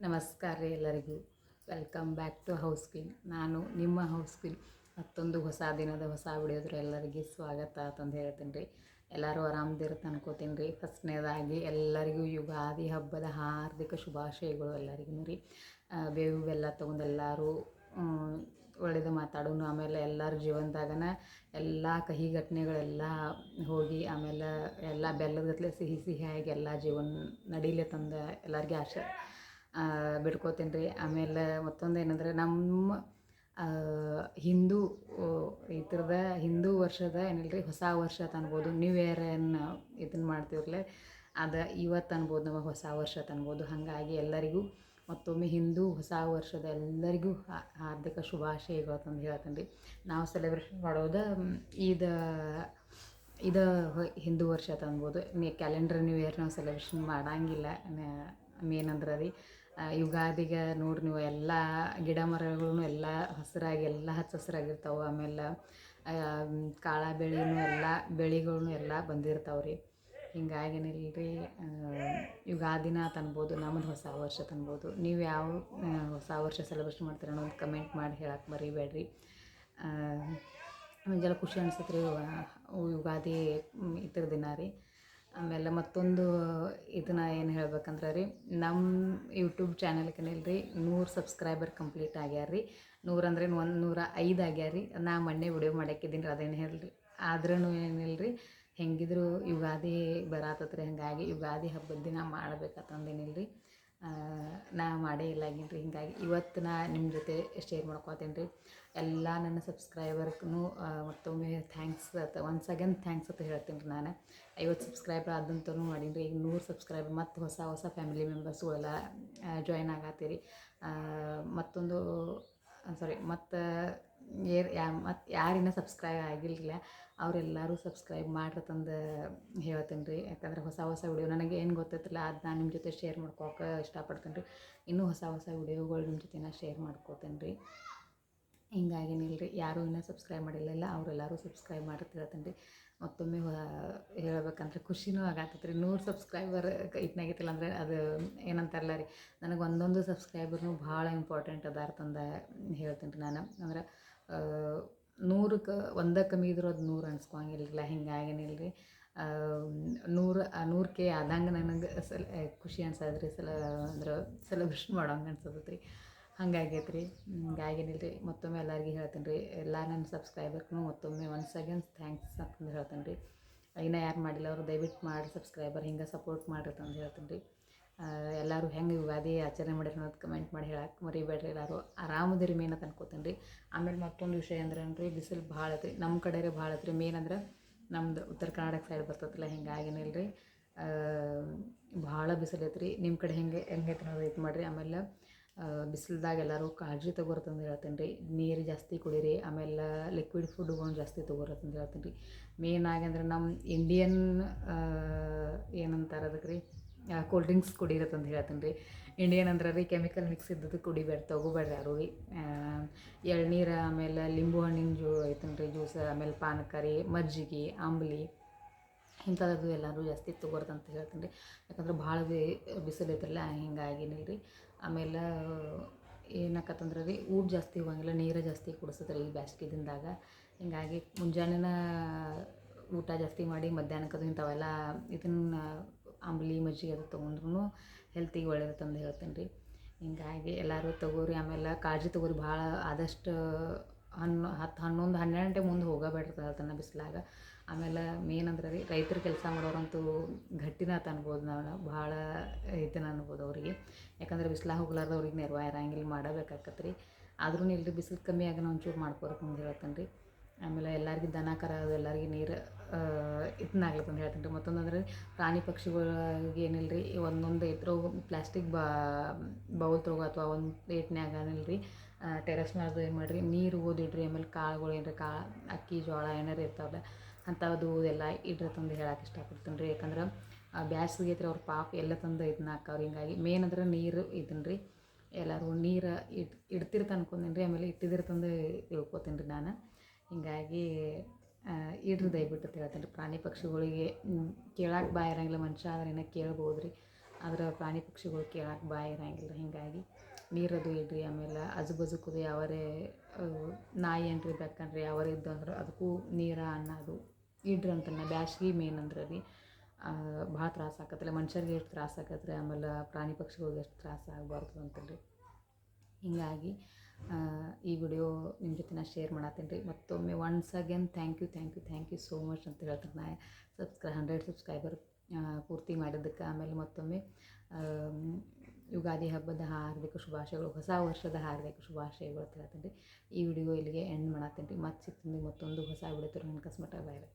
ನಮಸ್ಕಾರ ರೀ ಎಲ್ಲರಿಗೂ. Welcome back to house queen ನಾನು ನಿಮ್ಮ ಹೌಸ್ ಕ್ವೀನ್ ಮತ್ತೊಂದು ಹೊಸ ದಿನದ ಹೊಸ ವಿಡಿಯೋದ್ರ ಎಲ್ಲರಿಗೆ ಸ್ವಾಗತ ಅಂತಂದು ಹೇಳ್ತೀನಿ ರೀ. ಎಲ್ಲರೂ ಆರಾಮದಿರುತ್ತೆ ಅನ್ಕೋತೀನಿ ರೀ. ಫಸ್ಟ್ನೇದಾಗಿ ಎಲ್ಲರಿಗೂ ಯುಗಾದಿ ಹಬ್ಬದ ಹಾರ್ದಿಕ ಶುಭಾಶಯಗಳು ಎಲ್ಲರಿಗೂ ರೀ. ಬೇವು ಬೆಲ್ಲ ತೊಗೊಂಡು ಎಲ್ಲರೂ ಒಳ್ಳೆಯದು ಮಾತಾಡೋನು ಆಮೇಲೆ ಎಲ್ಲರ ಜೀವನದಾಗನ ಎಲ್ಲ ಕಹಿ ಘಟನೆಗಳೆಲ್ಲ ಹೋಗಿ, ಆಮೇಲೆ ಎಲ್ಲ ಬೆಲ್ಲದತ್ಲೆ ಸಿಹಿ ಸಿಹಿಯಾಗಿ ಎಲ್ಲ ಜೀವನ ನಡೀಲಿ ತಂದ ಎಲ್ಲರಿಗೆ ಆಶೆ ಬಿಡ್ಕೋತೀನಿ ರೀ ಆಮೇಲೆ ಮತ್ತೊಂದು ಏನಂದರೆ ನಮ್ಮ ಹಿಂದೂ ಈ ಥರದ ಹಿಂದೂ ವರ್ಷದ ಏನಿಲ್ಲ ರೀ ಹೊಸ ವರ್ಷ ಅಂತ ನ್ಯೂ ನ್ಯೂ ಏನು ಇದನ್ನು ಮಾಡ್ತೀವಲ್ಲ ಅದು ಇವತ್ತು ಅನ್ಬೋದು ನಮಗೆ ಹೊಸ ವರ್ಷ ಅಂತ ಅನ್ಬೋದು. ಹಾಗಾಗಿ ಎಲ್ಲರಿಗೂ, ಮತ್ತೊಮ್ಮೆ ಹಿಂದೂ ಹೊಸ ವರ್ಷದ ಎಲ್ಲರಿಗೂ ಹಾರ್ದಿಕ ಶುಭಾಶಯಗಳು ಅಂತಂದು ಹೇಳ್ತೀನಿ ರೀ ನಾವು ಸೆಲೆಬ್ರೇಷನ್ ಮಾಡೋದು ಇದು ಇದು ಹಿಂದೂ ವರ್ಷ ಅಂತ ಅನ್ಬೋದು. ಕ್ಯಾಲೆಂಡರ್ ನ್ಯೂ ಇಯರ್ ನಾವು ಸೆಲೆಬ್ರೇಷನ್ ಮಾಡಂಗಿಲ್ಲ ಮೇನ್ ಅಂದ್ರೆ ರೀ. ಯುಗಾದಿಗೆ ನೋಡಿ ನೀವು ಎಲ್ಲ ಗಿಡ ಮರಗಳೂ ಎಲ್ಲ ಹಸಿರಾಗಿ, ಎಲ್ಲ ಹಚ್ಚ ಹಸಿರಾಗಿರ್ತಾವೆ. ಆಮೇಲೆ ಕಾಳ ಬೆಳೆನೂ ಎಲ್ಲ ಬೆಳೆಗಳೂ ಎಲ್ಲ ಬಂದಿರ್ತಾವೆ ರೀ ಹಿಂಗಾಗಿ ರೀ ಯುಗಾದಿನ ತನ್ಬೋದು ನಮ್ಮದು ಹೊಸ ವರ್ಷ ಅನ್ಬೋದು ನೀವು ಯಾವ ಹೊಸ ವರ್ಷ ಸೆಲೆಬ್ರೇಷನ್ ಮಾಡ್ತೀರ ಅನ್ನೋದು ಕಮೆಂಟ್ ಮಾಡಿ ಹೇಳಕ್ಕೆ ಮರಿಬೇಡ್ರಿ. ನಮಗೆಲ್ಲ ಖುಷಿ ಅನ್ಸುತ್ತೆ ರೀ ಯುಗಾದಿ ಇತರ ದಿನ ರೀ. ಆಮೇಲೆ ಮತ್ತೊಂದು ಇದನ್ನ ಏನು ಹೇಳ್ಬೇಕಂದ್ರೆ ರೀ ನಮ್ಮ ಯೂಟ್ಯೂಬ್ ಚಾನಲ್ಗೆ ಏನಿಲ್ಲ ರೀ ನೂರು ಸಬ್ಸ್ಕ್ರೈಬರ್ ಕಂಪ್ಲೀಟ್ ಆಗ್ಯಾರ ರೀ ನೂರು ಅಂದ್ರೆ ಒಂದು ನೂರ ಐದು ಆಗ್ಯಾರ ರೀ ನಾ ಮೊನ್ನೆ ವಿಡಿಯೋ ಮಾಡಾಕಿದ್ದೀನಿ ರೀ, ಅದೇನು ಹೇಳ್ರಿ. ಆದ್ರೂ ಏನಿಲ್ಲ ರೀ ಹೆಂಗಿದ್ರು ಯುಗಾದಿ ಬರಾತತ್ರಿ, ಹಾಗಾಗಿ ಯುಗಾದಿ ಹಬ್ಬದ ದಿನ ಮಾಡ್ಬೇಕಾತಂದೇನಿಲ್ಲ ರೀ ನಾ ಮಾಡೇ ಇಲ್ಲ ರೀ ಹಿಂಗಾಗಿ ಇವತ್ತು ನಾ ನಿಮ್ಮ ಜೊತೆ ಶೇರ್ ಮಾಡ್ಕೊತೀನಿ ರೀ ಎಲ್ಲ ನನ್ನ ಸಬ್ಸ್ಕ್ರೈಬರ್ಗೂ ಮತ್ತೊಮ್ಮೆ ಥ್ಯಾಂಕ್ಸ್ ಅಂತ ಒನ್ಸ್ ಅಗೇನ್ ಥ್ಯಾಂಕ್ಸ್ ಅಂತ ಹೇಳ್ತೀನಿ ರೀ ನಾನು. ಐವತ್ತು ಸಬ್ಸ್ಕ್ರೈಬರ್ ಆದಂತೂ ಮಾಡೀನಿ ರೀ ಈಗ ನೂರು ಸಬ್ಸ್ಕ್ರೈಬರ್ ಮತ್ತು ಹೊಸ ಹೊಸ ಫ್ಯಾಮಿಲಿ ಮೆಂಬರ್ಸ್ಗಳೆಲ್ಲ ಜಾಯ್ನ್ ಆಗತ್ತೀರಿ. ಮತ್ತೊಂದು ಸಾರಿ ಮತ್ತು ಏರ್ ಯಾ ಮತ್ತು ಯಾರಿನ್ನ ಸಬ್ಸ್ಕ್ರೈಬ್ ಆಗಿಲ್ಲ, ಅವರೆಲ್ಲರೂ ಸಬ್ಸ್ಕ್ರೈಬ್ ಮಾಡ್ರಿ ತಂದು ಹೇಳ್ತೀನಿ ರೀ. ಯಾಕಂದ್ರೆ ಹೊಸ ಹೊಸ ವಿಡಿಯೋ ನನಗೆ ಏನು ಗೊತ್ತೈತಿಲ್ಲ ಅದು ನಾನು ನಿಮ್ಮ ಜೊತೆ ಶೇರ್ ಮಾಡ್ಕೋಕೆ ಇಷ್ಟಪಡ್ತೀನಿ ರೀ. ಇನ್ನೂ ಹೊಸ ಹೊಸ ವಿಡಿಯೋಗಳು ನಿಮ್ಮ ಜೊತೆ ನಾ ಶೇರ್ ಮಾಡ್ಕೋತೀನಿ ರೀ. ಹಿಂಗಾಗಿ ನಿಲ್ರಿ, ಯಾರೂ ಇನ್ನೂ ಸಬ್ಸ್ಕ್ರೈಬ್ ಮಾಡಿಲ್ಲ ಅವರೆಲ್ಲರೂ ಸಬ್ಸ್ಕ್ರೈಬ್ ಮಾಡಿರ್ತ ಹೇಳ್ತೀನಿ ರೀ. ಮತ್ತೊಮ್ಮೆ ಹೇಳಬೇಕಂದ್ರೆ ಖುಷಿನೂ ಆಗತ್ತೈತೆ ರೀ. ನೂರು ಸಬ್ಸ್ಕ್ರೈಬರ್ ಇದ್ನಾಗಿತ್ತಿಲ್ಲ ಅಂದರೆ ಅದು ಏನಂತಾರಲ್ಲ ರೀ, ನನಗೆ ಒಂದೊಂದು ಸಬ್ಸ್ಕ್ರೈಬರ್ನು ಭಾಳ ಇಂಪಾರ್ಟೆಂಟ್ ಅದಾರ ತಂದ ಹೇಳ್ತೀನಿ ರೀ ನಾನು. ಅಂದ್ರೆ ನೂರಕ್ಕೆ, ಒಂದಕ್ಕೆ ಇದ್ರೂ ಅದು ನೂರು ಅನ್ಸ್ಕೊಂಗಿಲ್ಲ ಹಿಂಗಾಗೇನಿಲ್ಲ ರೀ ನೂರು ನೂರು ಕೆ ಆದಂಗೆ ನನಗೆ ಸಲ ಖುಷಿ ಅನ್ಸದ್ರಿ, ಸಲ, ಅಂದ್ರೆ ಸೆಲೆಬ್ರೇಷನ್ ಮಾಡೋಂಗೆ ಅನ್ಸತೈತೆ ರೀ ಹಂಗಾಗೈತೆ ರೀ ಹಿಂಗಾಗೇನಿಲ್ಲ ರೀ ಮತ್ತೊಮ್ಮೆ ಎಲ್ಲರಿಗೂ ಹೇಳ್ತೀನಿ ರೀ ಎಲ್ಲ ನನ್ನ ಸಬ್ಸ್ಕ್ರೈಬರ್ಗೂ ಮತ್ತೊಮ್ಮೆ ಒನ್ಸ್ ಅಗೇನ್ ಥ್ಯಾಂಕ್ಸ್ ಅಂತಂದು ಹೇಳ್ತೀನಿ ರೀ ಇನ್ನೂ ಯಾರು ಮಾಡಿಲ್ಲ ಅವರು ದಯವಿಟ್ಟು ಮಾಡಿ ಸಬ್ಸ್ಕ್ರೈಬರ್ ಹಿಂಗೆ ಸಪೋರ್ಟ್ ಮಾಡಿರಿ ಅಂತ ಹೇಳ್ತೀನಿ ರೀ ಎಲ್ಲರೂ ಹೆಂಗೆ ಯುಗಾದಿ ಆಚರಣೆ ಮಾಡಿರಿ ಅನ್ನೋದು ಕಮೆಂಟ್ ಮಾಡಿ ಹೇಳಕ್ಕೆ ಮರಿಬೇಡ್ರಿ ಎಲ್ಲರೂ. ಆರಾಮದಿರಿ ಮೇನ್ ಅಂತ ಅನ್ಕೋತೀನಿ ರೀ ಆಮೇಲೆ ಮತ್ತೊಂದು ವಿಷಯ ಅಂದ್ರೆ ರೀ ಬಿಸಿಲು ಭಾಳ ಐತ್ರಿ ನಮ್ಮ ಕಡೆ ರೀ ಭಾಳ ಐತ್ರಿ ಮೇನ್ ಅಂದ್ರೆ ನಮ್ದು ಉತ್ತರ ಕರ್ನಾಟಕ ಸೈಡ್ ಬರ್ತೈತಲ್ಲ ಹಿಂಗಾಗಿನಿಲ್ಲ ರೀ ಭಾಳ ಬಿಸಿಲು ಐತ್ರಿ. ನಿಮ್ಮ ಕಡೆ ಹೆಂಗೆ ಹೆಂಗೆ ಐತೆ ಇದು ಮಾಡಿರಿ. ಆಮೇಲೆ ಬಿಸಿಲ್ದಾಗ ಎಲ್ಲರೂ ಕಾಳಜಿ ತಗೋರತ್ತಂದು ಹೇಳ್ತೀನಿ ರೀ ನೀರು ಜಾಸ್ತಿ ಕುಡೀರಿ. ಆಮೇಲೆ ಲಿಕ್ವಿಡ್ ಫುಡ್ಗಳು ಜಾಸ್ತಿ ತಗೋರತ್ತಂದು ಹೇಳ್ತೀನಿ ರೀ ಮೇನ್ ಅಂದ್ರೆ ನಮ್ಮ ಇಂಡಿಯನ್ ಏನಂತಾರೆ ಅದಕ್ಕೆ ರೀ ಕೂಲ್ ಡ್ರಿಂಕ್ಸ್ ಅಂತ ಹೇಳ್ತೀನಿ ರೀ. ಇಂಡಿಯನ್ ಅಂದ್ರೆ ರೀ ಕೆಮಿಕಲ್ ಮಿಕ್ಸ್ ಇದ್ದದ್ದು ಕುಡಿಬೇಡ ತಗೋಬೇಡ್ರಿ ಯಾರು ರೀ. ಎಳ್ನೀರು ಆಮೇಲೆ ಲಿಂಬು ಹಣ್ಣಿನ ಜೂ, ಐತನ್ ರೀ ಜ್ಯೂಸ್ ಆಮೇಲೆ ಪಾನಕರಿ ಮಜ್ಜಿಗೆ ಆಂಬ್ಲಿ ಇಂಥದ್ದು ಎಲ್ಲರೂ ಜಾಸ್ತಿ ತಗೋರ್ತಂತ ಹೇಳ್ತೀನಿ ರೀ. ಯಾಕಂದ್ರೆ ಭಾಳ ಬಿಸಿಲು ಐತ್ರಲ್ಲ ಹಿಂಗಾಗಿನಿಲ್ಲ ರೀ. ಆಮೇಲೆ ಏನಾಕತ್ತಂದ್ರೆ ರೀ, ಊಟ ಜಾಸ್ತಿ ಹೋಗಂಗಿಲ್ಲ, ನೀರು ಜಾಸ್ತಿ ಕುಡಿಸ್ತದೆ ರೀ ಈ ಬ್ಯಾಸ್ಗೆ ದಿನದಾಗ ಹಿಂಗಾಗಿ ಮುಂಜಾನೆನ ಊಟ ಜಾಸ್ತಿ ಮಾಡಿ ಮಧ್ಯಾಹ್ನಕ್ಕದು ಇಂಥವೆಲ್ಲ, ಇದನ್ನ ಅಂಬ್ಲಿ, ಮಜ್ಜಿಗೆ ಅದು ತೊಗೊಂಡ್ರು ಹೆಲ್ತಿಗೆ ಒಳ್ಳೇದಂದು ಹೇಳ್ತೀನಿ ರೀ. ಹೀಗಾಗಿ ಎಲ್ಲರೂ ತಗೋರಿ, ಆಮೇಲೆ ಕಾಳಜಿ ತಗೋರಿ. ಭಾಳ ಆದಷ್ಟು ಹಣ್ಣು ಹತ್ತು ಹನ್ನೊಂದು, ಹನ್ನೆರಡು ಗಂಟೆ ಮುಂದೆ ಹೋಗಬೇಡ್ರಿ ಹೇಳ್ತಾನೆ ಬಿಸಿಲಾಗ. ಆಮೇಲೆ ಮೇನ್ ಅಂದ್ರೆ ರೀ, ರೈತರು ಕೆಲಸ ಮಾಡೋರಂತೂ ಗಟ್ಟಿನ ಅಂತ ಅನ್ಬೋದು ನಾವು, ಭಾಳ ಇದನ್ನ ಅನ್ಬೋದು ಅವರಿಗೆ. ಯಾಕಂದ್ರೆ ಬಿಸಿಲಾಗ ಹೋಗ್ಲಾರ್ದು ಅವ್ರಿಗೆ ನೆರವು ಇರಂಗಿಲ್ಲ ಮಾಡಬೇಕಾಕತ್ತೆ ರೀ ಆದ್ರೂ ಇಲ್ಲರಿ ಬಿಸಿಲು ಕಮ್ಮಿ ಆಗೋಣ ಒಂಚೂರು ಮಾಡ್ಕೋರಿ ಮುಂದೆ ಹೇಳ್ತಾನೆ ರೀ. ಆಮೇಲೆ ಎಲ್ಲರಿಗೂ ದನ, ಕರ, ಅದು ಎಲ್ಲರಿಗೆ ನೀರು ಇದನ್ನಾಗ್ಲಿಕ್ಕೆ ಅಂತ ಹೇಳ್ತೀನಿ ರೀ ಮತ್ತೊಂದು ಅಂದರೆ ಪ್ರಾಣಿ ಪಕ್ಷಿಗಳಿಗೆ ಏನಿಲ್ಲ ರೀ ಒಂದೊಂದು ಇದ್ರ ಪ್ಲಾಸ್ಟಿಕ್ ಬಾ, ಬೌಲ್ ತೊಗೋ ಅಥವಾ ಒಂದು ಪ್ಲೇಟ್ನ್ಯಾಗ ಏನಿಲ್ಲ ರೀ ಟೆರಸ್ ಏನು ಮಾಡಿರಿ, ನೀರು ಓದಿಡ್ರಿ ಆಮೇಲೆ ಕಾಳುಗಳು ಏನರ, ಕಾಳು, ಅಕ್ಕಿ, ಜೋಳ ಏನಾರು ಇರ್ತಾವಲ್ಲ ಅಂಥದ್ದು ಎಲ್ಲ ಇಡ್ರಿ ತಂದು ಹೇಳಕ್ಕೆ ಇಷ್ಟಪಡ್ತೀನಿ ರೀ ಯಾಕಂದ್ರೆ ಬ್ಯಾಸಿಗೆ ಐತ್ರಿ ಅವ್ರ ಪಾಪ ಎಲ್ಲ ತಂದು ಇದನ್ನ ಹಾಕವ್ರಿ ಹಿಂಗಾಗಿ ಮೇನ್ ಅಂದ್ರೆ ನೀರು ಇದನ್ನ ರೀ ಎಲ್ಲರೂ ನೀರು ಇಡ್, ಇಡ್ತಿರ್ತ ಅನ್ಕೊಂತೀನಿ ರೀ ಆಮೇಲೆ ಇಟ್ಟಿದ್ರೆ ತಂದು ತಿಳ್ಕೊತೀನಿ ರೀ ನಾನು. ಹಿಂಗಾಗಿ ಇಡ್ರಿ ದಯವಿಟ್ಟು ಅಂತ ಹೇಳ್ತೀನಿ ರೀ. ಪ್ರಾಣಿ ಪಕ್ಷಿಗಳಿಗೆ ಕೇಳಕ್ಕೆ ಬಾಯಿ ಇರೋಂಗಿಲ್ಲ ಮನುಷ್ಯ, ಆದ್ರೆ ಏನೋ ಕೇಳ್ಬೋದು ರೀ. ಆದ್ರೆ ಪ್ರಾಣಿ ಪಕ್ಷಿಗಳು ಕೇಳಕ್ಕೆ ಬಾಯಿ ಇರಂಗಿಲ್ಲ, ಹೀಗಾಗಿ ನೀರದು ಇಡ್ರಿ, ಆಮೇಲೆ ಆಜು ಬಾಜುಕದು ಯಾವರೇ ನಾಯಿ ಏನ್ರಿ ಬೇಕಂದ್ರೆ ಯಾವರೇ ಇದ್ದು ಅಂದ್ರೆ ಅದಕ್ಕೂ ನೀರು, ಅನ್ನ ಅದು ಇಡ್ರಿ ಅಂತಾನೆ. ಬ್ಯಾಸ್ಗೆ ಮೇನ್ ಅಂದ್ರೆ ರೀ. ಭಾಳ ತ್ರಾಸ ಆಕತ್ತಲ್ಲ ಮನುಷ್ಯರಿಗೆ ಎಷ್ಟು ತ್ರಾಸ ಆಕತ್ರಿ, ಆಮೇಲೆ ಪ್ರಾಣಿ ಪಕ್ಷಿಗಳಿಗೆ ಎಷ್ಟು ತ್ರಾಸ ಆಗಬಾರ್ದು ಅಂತಲ್ರಿ ಹೀಗಾಗಿ ಈ ವಿಡಿಯೋ ನಿಮ್ಮ ಜೊತೆ ನಾ ಶೇರ್ ಮಾಡತ್ತೀನಿ ರೀ ಮತ್ತೊಮ್ಮೆ once again thank you thank you thank you so much ಅಂತ ಹೇಳ್ತೀನಿ ನಾ ಸಬ್ಸ್ಕ್ರೈ ಹಂಡ್ರೆಡ್ ಸಬ್ಸ್ಕ್ರೈಬರ್ ಪೂರ್ತಿ ಮಾಡಿದ್ದಕ್ಕೆ. ಆಮೇಲೆ ಮತ್ತೊಮ್ಮೆ ಯುಗಾದಿ ಹಬ್ಬದ ಹಾರ್ದಿಕ ಶುಭಾಶಯಗಳು, ಹೊಸ ವರ್ಷದ ಹಾರ್ದಿಕ ಶುಭಾಶಯಗಳು ಅಂತ ಹೇಳ್ತೀನಿ ರೀ ಈ ವಿಡಿಯೋ ಇಲ್ಲಿಗೆ ಎಂಡ್ ಮಾಡತ್ತೀನಿ ರೀ ಮತ್ತೆ ಸಿಗ್ತೀನಿ ಮತ್ತೊಂದು ಹೊಸ ವಿಡಿಯೋ ತರೋ ಕಸ್ಮಟ. ಬಾಯ್ ಬಾಯ್